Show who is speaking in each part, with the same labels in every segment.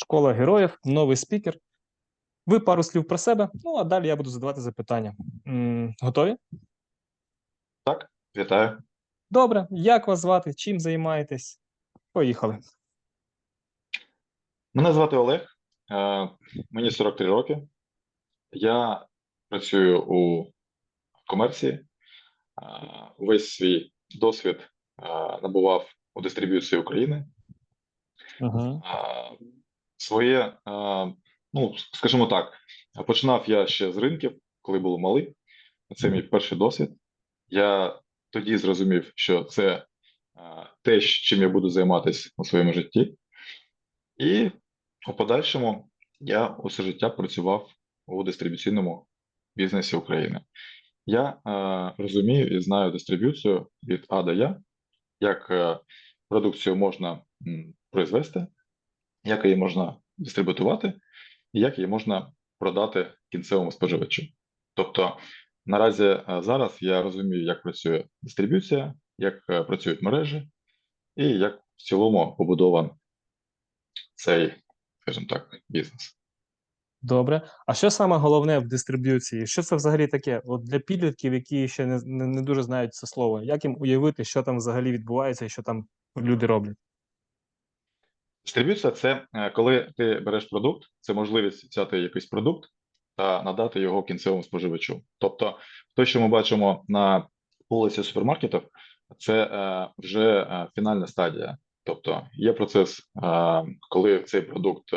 Speaker 1: Школа героїв, новий спікер. Ви пару слів про себе, ну а далі я буду задавати запитання. М, Готові?
Speaker 2: Так, вітаю.
Speaker 1: Добре. Як вас звати? Чим займаєтесь? Поїхали.
Speaker 2: Мене звати Олег, е, мені 43 роки. Я працюю у комерції. Е, Весь свій досвід е, набував у дистриб'юції України. Е, Своє, е, ну, скажімо так, починав я ще з ринків, коли був малий. Це мій перший досвід. Я тоді зрозумів, що це е, те, чим я буду займатися у своєму житті. І у подальшому я усе життя працював у дистриб'юційному бізнесі України. Я е, розумію і знаю дистриб'юцію від А до Я, як е, продукцію можна м, произвести, як її можна дистрибутувати, і як її можна продати кінцевому споживачу. Тобто, наразі е, зараз я розумію, як працює дистриб'юція, як е, працюють мережі, і як в цілому побудований цей, скажімо так, бізнес.
Speaker 1: Добре. А що саме головне в дистриб'юції? Що це взагалі таке? От для підлітків, які ще не, не, не дуже знають це слово, як їм уявити, що там взагалі відбувається і що там люди роблять?
Speaker 2: Дистриб'юція це е, коли ти береш продукт, це можливість взяти якийсь продукт та надати його кінцевому споживачу. Тобто, те, що ми бачимо на полиці супермаркетів, це е, вже е, фінальна стадія. Тобто є процес, коли цей продукт,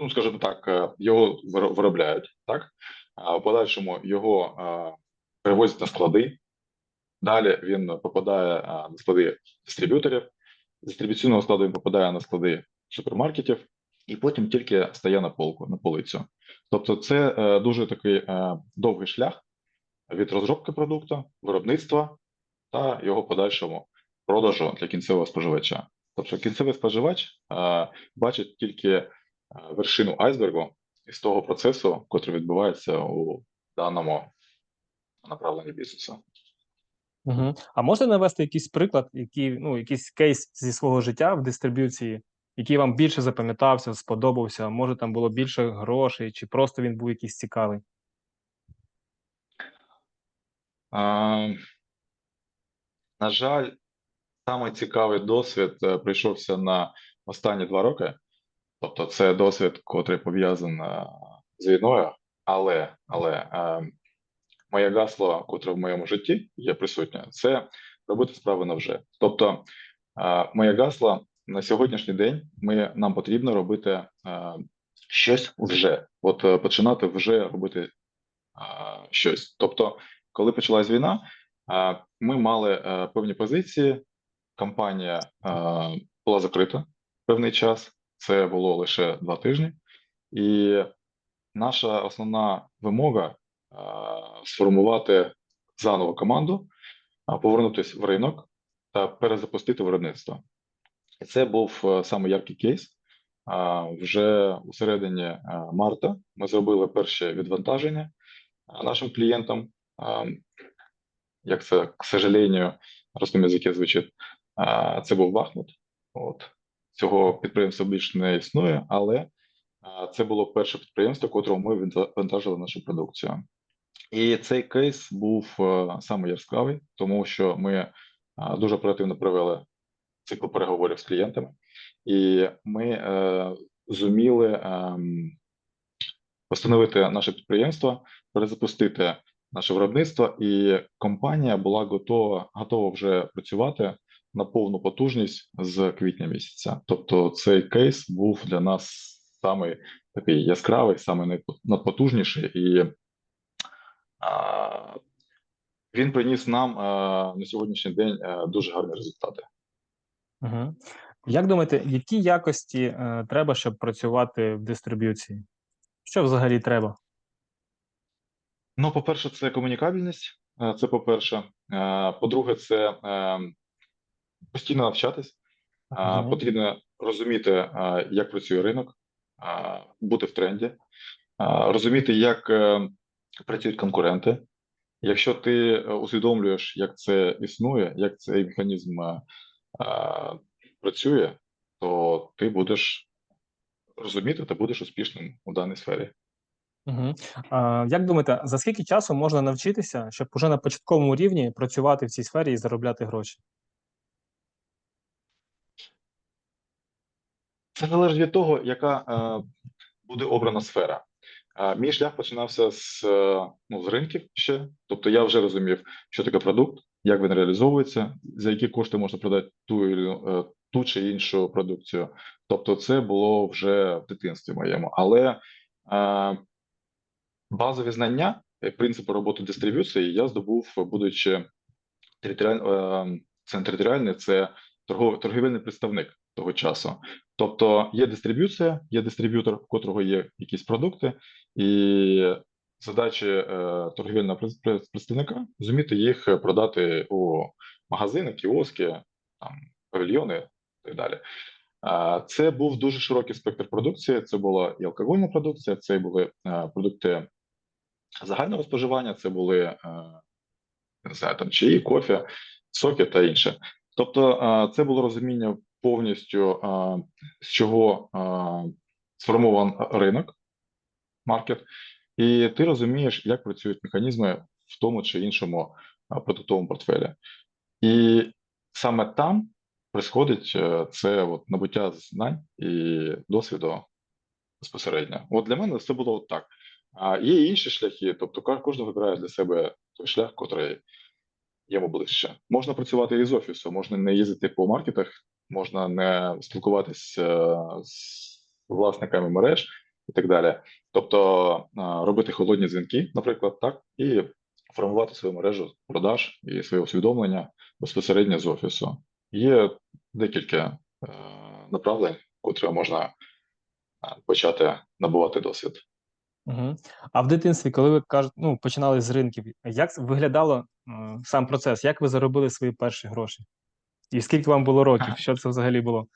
Speaker 2: ну, скажімо так, його виробляють, так? А в подальшому його перевозять на склади. Далі він попадає на склади дистриб'юторів дистрибуційного складу він попадає на склади супермаркетів і потім тільки стає на полку, на полицю. Тобто, це е, дуже такий е, довгий шлях від розробки продукту, виробництва та його подальшому продажу для кінцевого споживача. Тобто, кінцевий споживач е, бачить тільки е, вершину айсбергу із того процесу, який відбувається у даному направленні бізнесу.
Speaker 1: Угу. А можете навести якийсь приклад, який, ну, якийсь кейс зі свого життя в дистриб'юції, який вам більше запам'ятався, сподобався? Може, там було більше грошей, чи просто він був якийсь цікавий?
Speaker 2: А, на жаль, саме цікавий досвід е, прийшовся на останні два роки. Тобто, це досвід, котрий пов'язаний е, з війною, але, але е, моє гасло, котре в моєму житті є присутнє, це робити справи на вже. Тобто, моє гасло на сьогоднішній день ми, нам потрібно робити щось вже, от е, починати вже робити щось. Тобто, коли почалась війна, ми мали е, певні позиції. Компанія е, була закрита певний час. Це було лише два тижні, і наша основна вимога сформувати заново команду, повернутися в ринок та перезапустити виробництво. І це був е, саме яркий кейс. Вже у середині е, марта ми зробили перші відвантаження нашим клієнтам. Як це, к сожалению, русском язикі звучить, це був Бахмут. От. Цього підприємства більше не існує, але це було перше підприємство, котрому ми відвантажили нашу продукцію. І цей кейс був е, саме яскравий, тому що ми е, дуже оперативно провели цикл переговорів з клієнтами, і ми е, зуміли ем, постановити наше підприємство, перезапустити наше виробництво, і компанія була готова, готова вже працювати на повну потужність з квітня місяця. Тобто, цей кейс був для нас самий такий яскравий, найпо- надпотужніший, і він приніс нам на сьогоднішній день дуже гарні результати.
Speaker 1: Угу. Як думаєте, які якості е, треба, щоб працювати в дистриб'юції? Що взагалі треба?
Speaker 2: Ну, по-перше, це комунікабельність. е, Це по-перше. Е, По-друге, це е, постійно навчатись. Е, Потрібно розуміти, е, як працює ринок, е, бути в тренді, е, розуміти, як е, працюють конкуренти. Якщо ти е, усвідомлюєш, як це існує, як цей механізм е, е, працює, то ти будеш розуміти та будеш успішним у даній сфері.
Speaker 1: Угу. А, як думаєте, за скільки часу можна навчитися, щоб уже на початковому рівні працювати в цій сфері і заробляти гроші?
Speaker 2: Це залежить від того, яка е, буде обрана сфера. Е, мій шлях починався з, е, ну, з ринків ще. Тобто я вже розумів, що таке продукт, як він реалізовується, за які кошти можна продати ту, е, ту чи іншу продукцію. Тобто, це було вже в дитинстві моєму. Але е, базові знання, принципи роботи дистриб'юції я здобув, будучи територіаль... е, це територіальний, це торгов... торгівельний представник того часу. Тобто є дистриб'юція, є дистриб'ютор, у котрого є якісь продукти, і задачі е, торгівельного пред- пред- представника зуміти їх продати у магазини, кіоски, там, павільйони і так далі. Це був дуже широкий спектр продукції. Це була і алкогольна продукція, це були е, продукти загального споживання, це були е, не знаю, там чаї, кофе, соки та інше. Тобто, е, це було розуміння повністю, з чого сформований ринок, маркет, і ти розумієш, як працюють механізми в тому чи іншому продуктовому портфелі. І саме там происходить е, це от, набуття знань і досвіду безпосередньо. От для мене це було от так. А є інші шляхи, тобто кожен вибирає для себе той шлях, котрий йому ближче. Можна працювати із офісу, можна не їздити по маркетах, можна не спілкуватися з власниками мереж і так далі. Тобто робити холодні дзвінки, наприклад, так, і формувати свою мережу продаж і своє усвідомлення безпосередньо з офісу. Є декілька е, направлень, котрі можна е, почати набувати досвід.
Speaker 1: Угу. А в дитинстві, коли ви кажете, ну, починали з ринків, як виглядало е, сам процес? Як ви заробили свої перші гроші? І скільки вам було років? Що це взагалі було?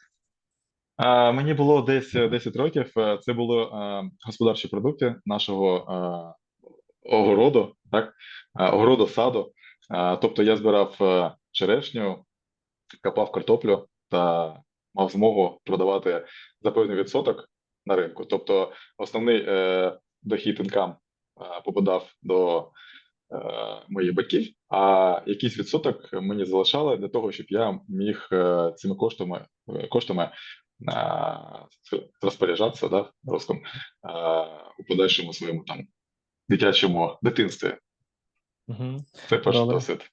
Speaker 2: А, Мені було десь е, 10 років. Е, Це були е, господарчі продукти нашого е, огороду, так? Е, огороду саду. Е, Тобто я збирав е, черешню, копав картоплю та мав змогу продавати за певний відсоток на ринку. Тобто основний е, дохід інкам е, попадав до е, моїх батьків, а якийсь відсоток мені залишали для того, щоб я міг е, цими коштами, е, коштами розпоряджатися да, русском, у подальшому своєму там дитячому дитинстві.
Speaker 1: Угу.
Speaker 2: Це перший досвід.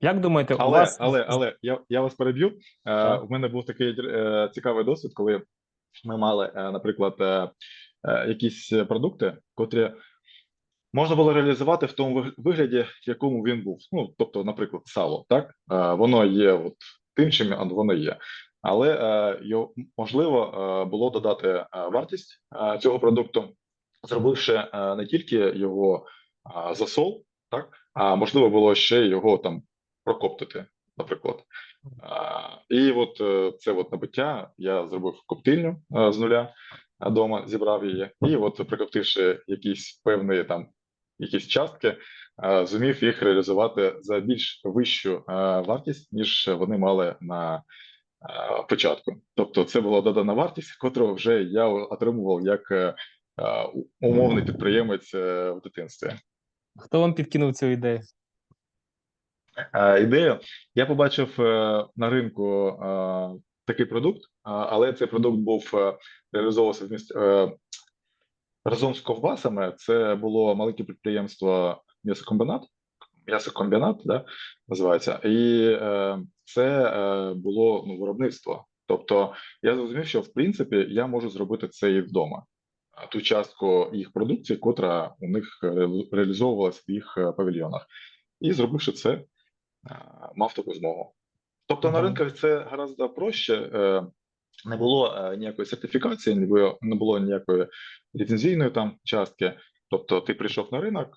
Speaker 1: Як думаєте, у
Speaker 2: Але,
Speaker 1: вас
Speaker 2: але, але я, я вас переб'ю. Е. У мене був такий е, цікавий досвід, коли ми мали, е, наприклад, е, е, якісь продукти, котрі можна було реалізувати в тому вигляді, в якому він був. Ну, тобто, наприклад, сало, так? Е, Воно є от тим, чим воно є. Але е, можливо е, було додати вартість цього продукту, зробивши не тільки його засол, так, а можливо було ще його там прокоптити, наприклад. І от це от набуття я зробив коптильню з нуля вдома, зібрав її, і от прикоптивши якісь певні там якісь частки, е, зумів їх реалізувати за більш вищу е, вартість, ніж вони мали на е, початку. Тобто, це була додана вартість, котру вже я отримував як умовний підприємець в дитинстві.
Speaker 1: хто вам підкинув цю ідею?
Speaker 2: Ідею. Я побачив на ринку такий продукт, але цей продукт був реалізовувався вміст, е, разом з ковбасами. Це було маленьке підприємство м'ясокомбінат, м'ясокомбінат, да, називається, і е, це е, було ну, виробництво. Тобто я зрозумів, що в принципі я можу зробити це і вдома. Ту частку їх продукції, котра у них ре- реалізовувалась в їх е, павільйонах. І зробивши це, е, мав таку змогу. Тобто на ринках це гораздо проще. Не було е, ніякої сертифікації, не було, не було ніякої ліцензійної там частки. Тобто, ти прийшов на ринок,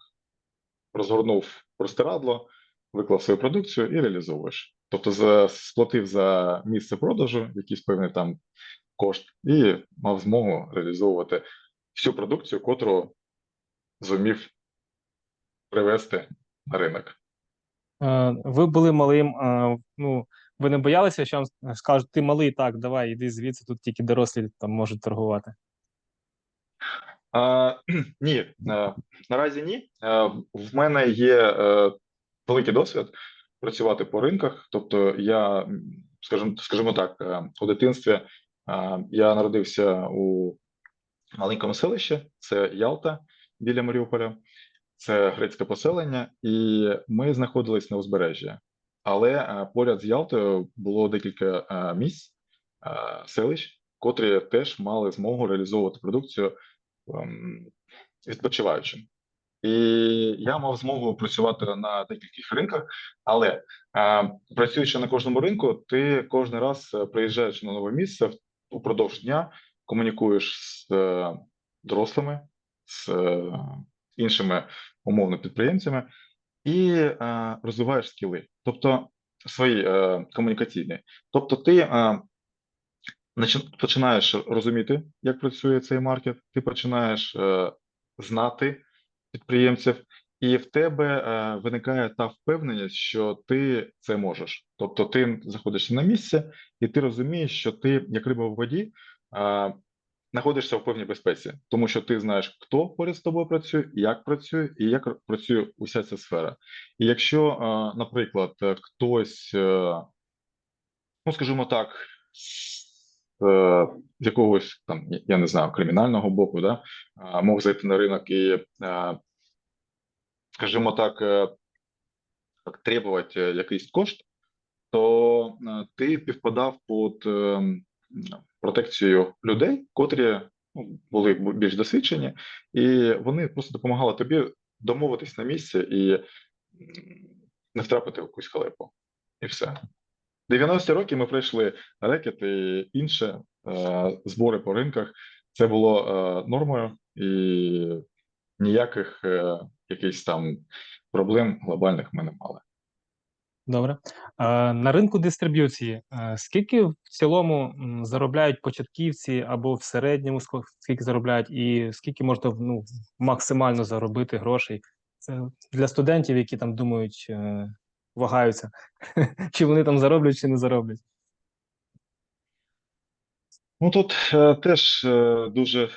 Speaker 2: розгорнув простирадло, виклав свою продукцію і реалізовуєш. Тобто, сплатив за місце продажу якийсь певний там кошт, і мав змогу реалізовувати всю продукцію, котру зумів привести на ринок.
Speaker 1: Е, Ви були малим, е, ну, ви не боялися, що вам скажуть, ти малий, так, давай, іди звідси, тут тільки дорослі там можуть торгувати.
Speaker 2: А, ні, е, наразі ні. Е, В мене є е, великий досвід працювати по ринках. Тобто, я, скажімо, скажімо так, у дитинстві я народився у маленькому селищі, це Ялта біля Маріуполя, це грецьке поселення, і ми знаходились на узбережжі. Але е, поряд з Ялтою було декілька е, місць, е, селищ, котрі теж мали змогу реалізовувати продукцію ем, відпочиваючим. І я мав змогу працювати на декількох ринках, але працюючи на кожному ринку, ти кожен раз приїжджаєш на нове місце упродовж дня, комунікуєш з дорослими, з іншими умовно підприємцями і е, розвиваєш скіли, тобто свої е, комунікаційні. Тобто, ти е, починаєш розуміти, як працює цей маркет, ти починаєш е, знати підприємців, і в тебе е, виникає та впевненість, що ти це можеш. Тобто, ти заходиш на місце, і ти розумієш, що ти, як риба в воді, е, знаходишся в певній безпеці, тому що ти знаєш, хто поряд з тобою працює, як працює, і як працює уся ця сфера. І якщо, е, наприклад, е, хтось, е, ну скажімо так, з якогось там, я не знаю, кримінального боку, да, мог зайти на ринок і, скажімо так, требувати якийсь кошт, то ти підпадав під протекцію людей, котрі ну, були більш досвідчені, і вони просто допомагали тобі домовитись на місці і не втрапити в якусь халепу. І все. 90-ті роки ми пройшли рекет і інше е, збори по ринках. Це було е, нормою і ніяких е, якихось там проблем глобальних ми не мали.
Speaker 1: Добре. На ринку дистриб'юції, е, скільки в цілому заробляють початківці або в середньому скільки заробляють, і скільки можна ну, максимально заробити грошей? Це для студентів, які там думають, е, вагаються, чи вони там зароблять, чи не зароблять.
Speaker 2: Ну тут е, теж е, дуже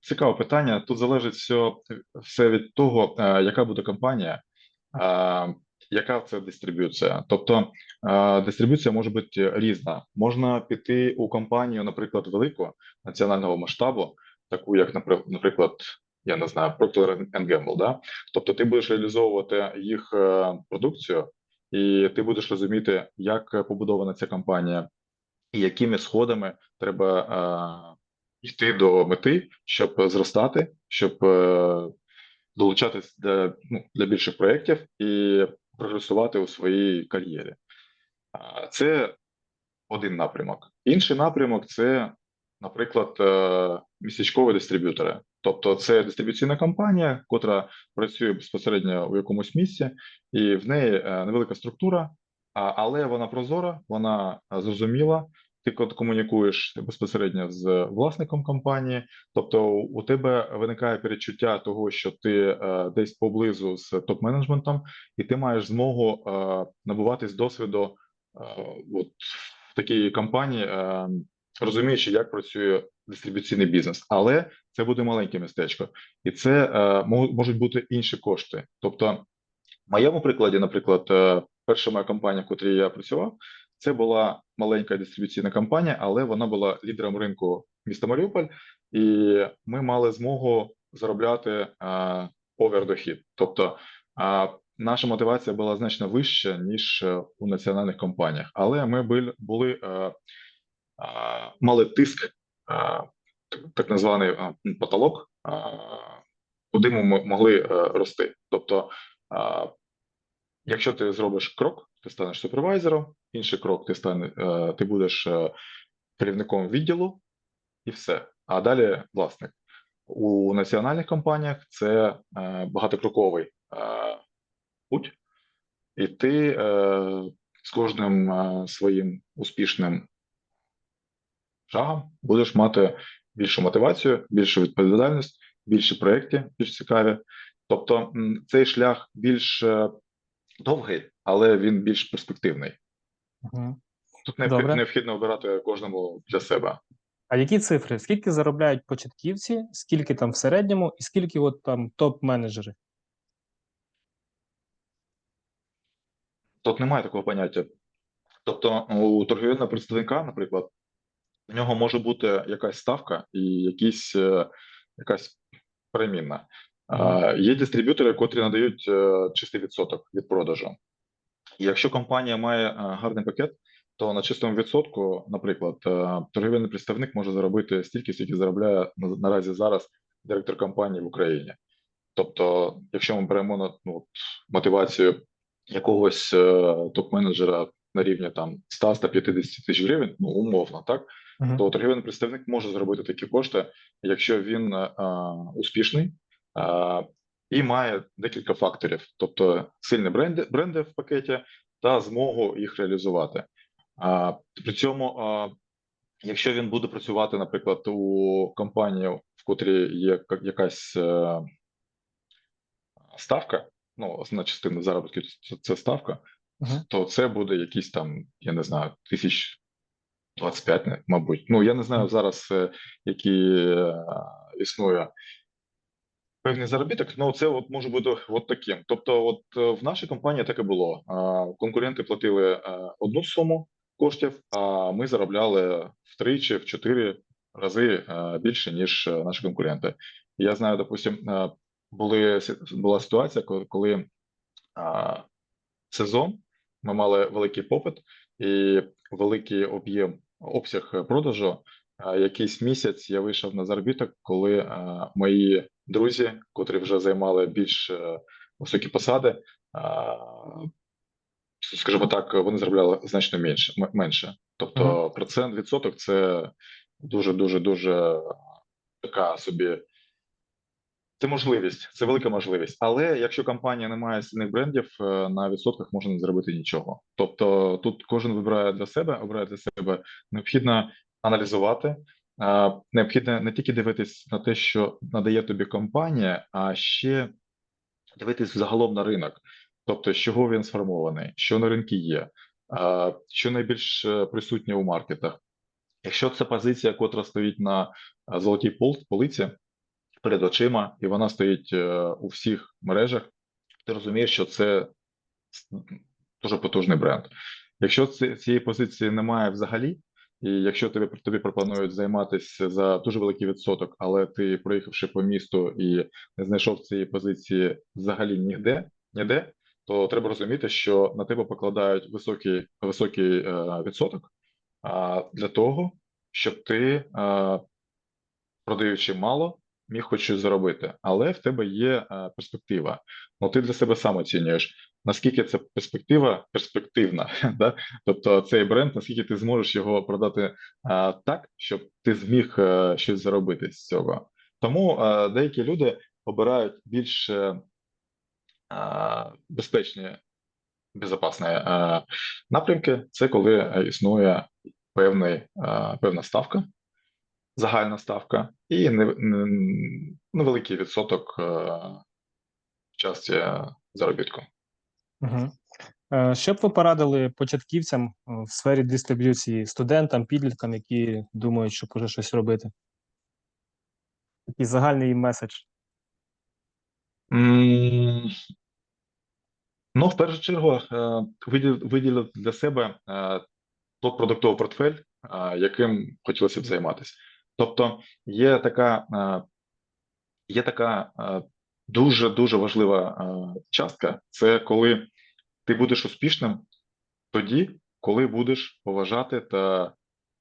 Speaker 2: цікаве питання. Тут залежить все, все від того, е, яка буде компанія, е, яка це дистриб'юція. Тобто е, дистриб'юція може бути різна. Можна піти у компанію, наприклад, велику національного масштабу, таку як, напри- наприклад, я не знаю, Procter Gamble, да? Тобто ти будеш реалізовувати їх е, продукцію, і ти будеш розуміти, як побудована ця компанія, і якими сходами треба е, йти до мети, щоб зростати, щоб долучатись для, ну, для більших проєктів і прогресувати у своїй кар'єрі. Це один напрямок. Інший напрямок це, наприклад, е, місячкові дистриб'ютори. Тобто, це дистриб'юційна компанія, котра працює безпосередньо у якомусь місці, і в неї е, невелика структура, але вона прозора, вона е, зрозуміла. Ти комунікуєш безпосередньо з власником компанії, тобто у тебе виникає перечуття того, що ти е, десь поблизу з топ-менеджментом, і ти маєш змогу е, набуватись досвіду е, от, в такій компанії, розуміючи, як працює дистриб'юційний бізнес. Але це буде маленьке містечко, і це можуть бути інші кошти. Тобто, в моєму прикладі, наприклад, перша моя компанія, в котрій я працював, це була маленька дистриб'юційна компанія, але вона була лідером ринку міста Маріуполь, і ми мали змогу заробляти over. Тобто наша мотивація була значно вища, ніж е, у національних компаніях. Але ми були, були е, мали тиск, так, названий потолок, куди ми могли е, рости. Тобто, якщо ти зробиш крок, ти станеш супервайзером, інший крок, ти стане, е, ти будеш е, керівником відділу, і все. А далі власник. У національних компаніях це е, багатокроковий путь, і ти з кожним своїм успішним шагом будеш мати більшу мотивацію, більшу відповідальність, більші проекти, більш цікаві. Тобто цей шлях більш довгий, але він більш перспективний.
Speaker 1: Мгм.
Speaker 2: Тут необхід-
Speaker 1: Добре.
Speaker 2: необхідно обирати кожному для себе.
Speaker 1: А які цифри? Скільки заробляють початківці, скільки там в середньому, і скільки от там топ-менеджери?
Speaker 2: Тут немає такого поняття. Тобто у торгівельного представника, наприклад, у нього може бути якась ставка і якісь, е, якась перемінна. Є дистриб'ютори, котрі надають е, чистий відсоток від продажу. І Якщо компанія має е, гарний пакет, то на чистому відсотку, наприклад, е, торгівельний представник може заробити стільки, скільки заробляє на- наразі зараз директор компанії в Україні. Тобто, якщо ми беремо на- ну, мотивацію якогось топ-менеджера на рівні там 100-150 тисяч гривень, ну умовно, так
Speaker 1: Мгм.
Speaker 2: то торгівельний представник може заробити такі кошти, якщо він а, успішний і має декілька факторів, тобто сильні бренди, бренди в пакеті та змогу їх реалізувати. При цьому, якщо він буде працювати, наприклад, у компанії, в котрій є ка- якась е, ставка, ну, основна частина заробітків це- ставка,
Speaker 1: Мгм.
Speaker 2: то це буде якісь там, я не знаю, тисяч 25, не- мабуть. Ну, я не знаю зараз, е, які е, існує певний заробіток, ну це от може бути от таким. Тобто, от е, в нашій компанії так і було. Конкуренти платили е, одну суму коштів, а ми заробляли втричі, в чотири рази е, більше, ніж наші конкуренти. Я знаю, допустим, були була ситуація, коли, сезон ми мали великий попит і великий об'єм обсяг продажу. Якийсь місяць я вийшов на заробіток, коли мої друзі, котрі вже займали більш е, високі посади, скажімо так, вони заробляли значно менше. менше. Тобто процент відсоток це дуже, дуже, дуже така собі. Це можливість, це велика можливість. Але якщо компанія не має сильних брендів, е, на відсотках можна не зробити нічого. Тобто тут кожен вибирає для себе, обирає для себе. Необхідно аналізувати. Необхідно не тільки дивитись на те, що надає тобі компанія, а ще дивитись загалом на ринок. Тобто, з чого він сформований, що на ринку є, що найбільш е, присутнє у маркетах. Якщо це позиція, котра стоїть на е, золотій пол- полиці, перед очима, і вона стоїть е, у всіх мережах, ти розумієш, що це дуже потужний бренд. Якщо ці- цієї позиції немає взагалі, і якщо тобі тобі пропонують займатися за дуже великий відсоток, але ти, проїхавши по місту і не знайшов цієї позиції взагалі ніде, ніде, то треба розуміти, що на тебе покладають високий, високий е, відсоток. А, для того, щоб ти, е, продаючи мало, міг хоч щось заробити, але в тебе є е, перспектива. Ну ти для себе сам оцінюєш, наскільки ця перспектива перспективна, да? тобто цей бренд, наскільки ти зможеш його продати е, так, щоб ти зміг е, щось заробити з цього. Тому е, деякі люди обирають більш е, е, безпечні, безпечні е, напрямки. Це коли існує певний, е, певна ставка загальна ставка і не- не- невеликий відсоток е, часті заробітку.
Speaker 1: Е, Що б ви порадили початківцям е, в сфері дистриб'юції, студентам, підліткам, які думають, що може щось робити? Такий загальний меседж.
Speaker 2: М, Ну, в першу чергу, е, виділ- виділити для себе той продуктовий портфель, яким хотілося б займатися. Тобто є така, є така дуже дуже важлива е, частка, це коли ти будеш успішним тоді, коли будеш поважати та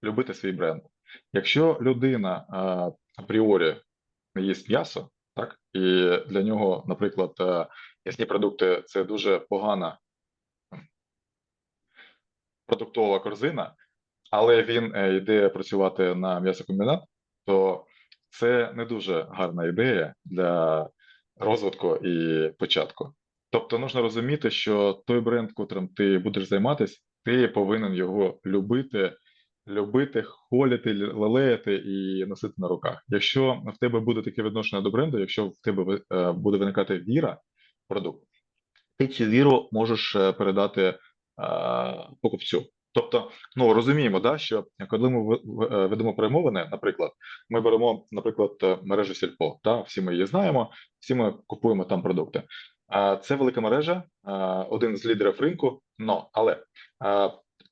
Speaker 2: любити свій бренд. Якщо людина е, апріорі не їсть м'ясо, так і для нього, наприклад, е, м'ясні продукти це дуже погана продуктова корзина, але він йде працювати на м'ясокомбінат, то це не дуже гарна ідея для розвитку і початку. Тобто, нужно розуміти, що той бренд, котрим ти будеш займатися, ти повинен його любити, любити, холіти, лелеяти і носити на руках. Якщо в тебе буде таке відношення до бренду, якщо в тебе е, буде виникати віра в продукт, ти цю віру можеш е, передати е, покупцю. Тобто, ну розуміємо, да, що коли ми е, ведемо перемовини, наприклад, ми беремо, наприклад, е, мережу Сільпо, да, всі ми її знаємо, всі ми купуємо там продукти. Це велика мережа, один з лідерів ринку. Но але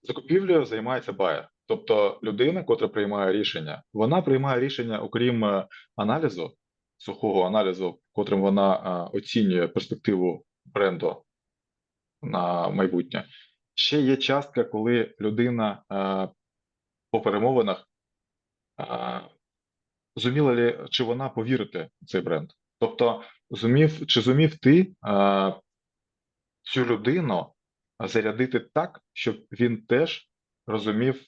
Speaker 2: закупівлею займається байер, тобто людина, котра приймає рішення, вона приймає рішення, окрім е, аналізу, сухого аналізу, котрим вона оцінює перспективу бренду на майбутнє. Ще є частка, коли людина е, по перемовинах е, зуміла ли, чи вона повірити в цей бренд. Тобто, зумів, чи зумів ти е, цю людину зарядити так, щоб він теж розумів,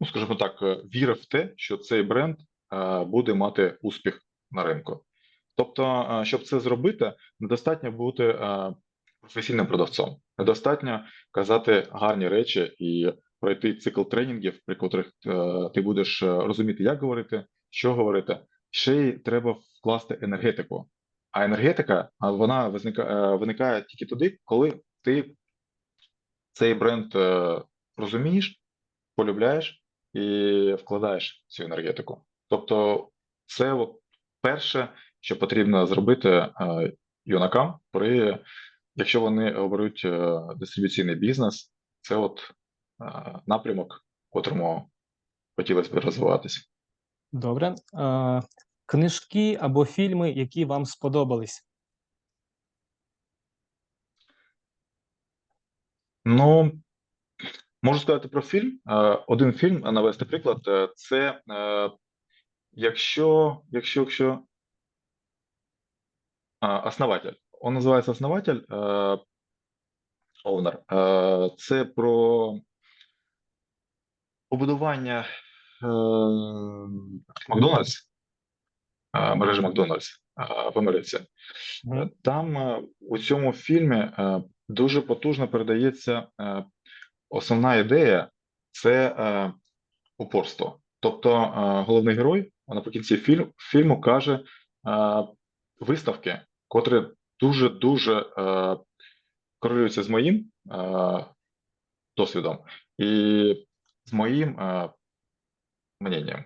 Speaker 2: ну скажімо так, вірив в те, що цей бренд е, буде мати успіх на ринку. Тобто, щоб це зробити, недостатньо бути професійним продавцом, недостатньо казати гарні речі і пройти цикл тренінгів, при котрих е, ти будеш е, розуміти, як говорити, що говорити. Ще й треба вкласти енергетику. А енергетика вона виникає, виникає тільки тоді, коли ти цей бренд е, розумієш, полюбляєш і вкладаєш цю енергетику. Тобто, це от перше, що потрібно зробити е, юнакам, при якщо вони оберуть е, дистриб'юційний бізнес, це от е, напрямок, котрому хотілося б розвиватися.
Speaker 1: Добре. Е, книжки або фільми, які вам сподобались.
Speaker 2: Ну, можу сказати про фільм. Один фільм навести приклад. Це якщо, якщо, якщо Основатель. Он називається Основатель. е, Owner. Е, Це про побудування е, Макдональдс, е, мережі Макдональдс е, в Америці. Там у цьому фільмі дуже потужно передається основна ідея це упорство. Тобто головний герой наприкінці фільм, фільму каже виставки, котрі дуже дуже е, корелюються з моїм е, досвідом і з моїм е, мненням.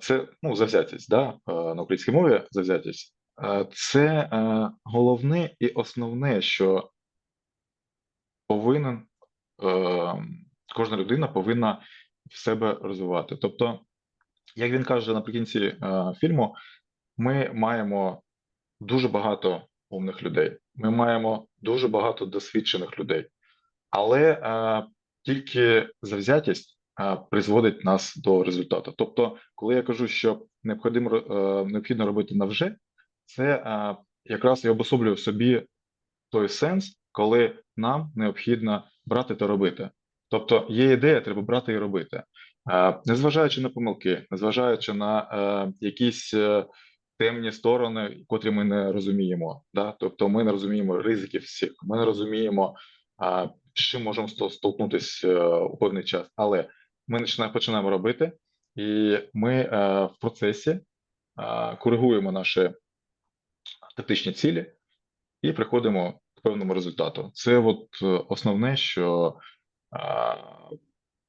Speaker 2: Це ну, завзятість, да? е, на українській мові завзятість. Е, Це е, головне і основне, що повинен е, кожна людина повинна в себе розвивати. Тобто, як він каже наприкінці е, фільму, ми маємо дуже багато умних людей, ми маємо дуже багато досвідчених людей, але е, тільки завзятість е, призводить нас до результату. Тобто, коли я кажу, що необхідно, е, необхідно робити навже, це е, якраз я обособлюю собі той сенс, коли нам необхідно брати та робити. Тобто є ідея, треба брати і робити. Е, Незважаючи на помилки, незважаючи на е, якісь е, темні сторони, котрі ми не розуміємо. Да? Тобто ми не розуміємо ризиків всіх, ми не розуміємо, а, з чим можемо столкнутися е, у певний час. Але ми починаємо, робити, і ми е, в процесі е, коригуємо наші тактичні цілі і приходимо к певному результату. Це от е, основне, що е,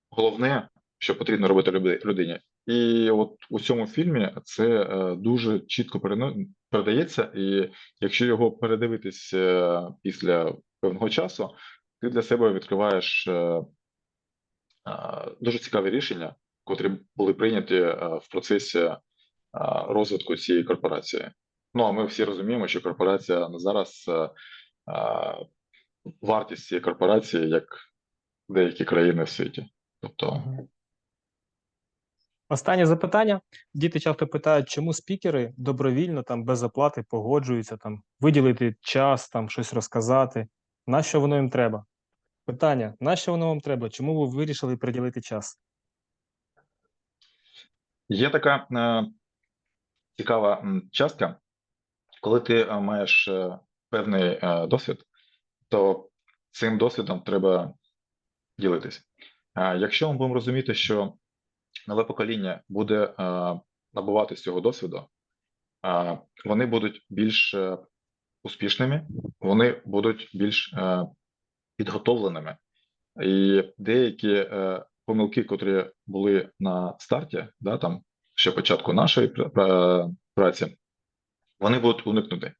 Speaker 2: головне, що потрібно робити людині. І от у цьому фільмі це е, дуже чітко передається, і якщо його передивитись е, після певного часу, ти для себе відкриваєш е, дуже цікаві рішення, котрі були прийняті в процесі розвитку цієї корпорації. Ну а ми всі розуміємо, що корпорація на зараз вартість цієї корпорації як деякі країни в світі. Тобто.
Speaker 1: Останнє запитання. Діти часто питають, чому спікери добровільно там без оплати погоджуються там виділити час, там щось розказати. На що воно їм треба? Питання: на що воно вам треба? Чому ви вирішили приділити час?
Speaker 2: Є така е, цікава частка, коли ти е, маєш е, певний е, досвід, то цим досвідом треба ділитись. Е, якщо ми будемо розуміти, що нове покоління буде е, набувати з цього досвіду, е, вони будуть більш е, успішними, вони будуть більш підготовленими І деякі помилки, котрі були на старті, да, там ще початку нашої пра- пра- праці, вони будуть уникнути.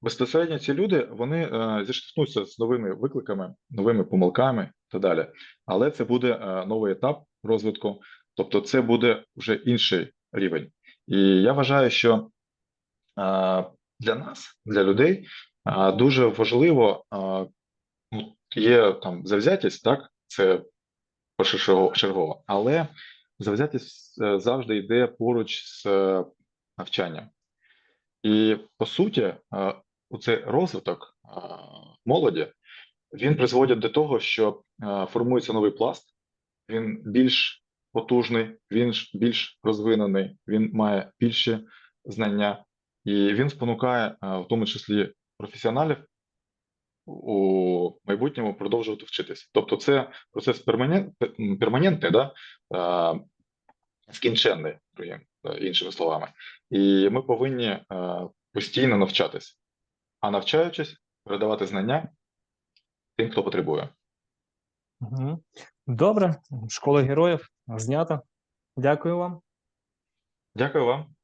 Speaker 2: Безпосередньо ці люди вони е, зіштовхнуться з новими викликами, новими помилками так далі. Але це буде е, новий етап розвитку, тобто це буде вже інший рівень. І я вважаю, що для нас, для людей, дуже важливо ну, є там завзятість, так, це першочергово, але завзятість е, завжди йде поруч з е, навчанням. І по суті, е, оцей розвиток е, молоді він призводить до того, що формується новий пласт, він більш потужний, він більш розвинений, він має більші знання, і він спонукає, е, в тому числі професіоналів, у майбутньому продовжувати вчитись. Тобто, це процес перманент, перманентний, да? е, скінченний, е, іншими словами. І ми повинні постійно навчатись, а навчаючись, передавати знання тим, хто потребує.
Speaker 1: Добре, школа героїв знята. Дякую вам.
Speaker 2: Дякую вам.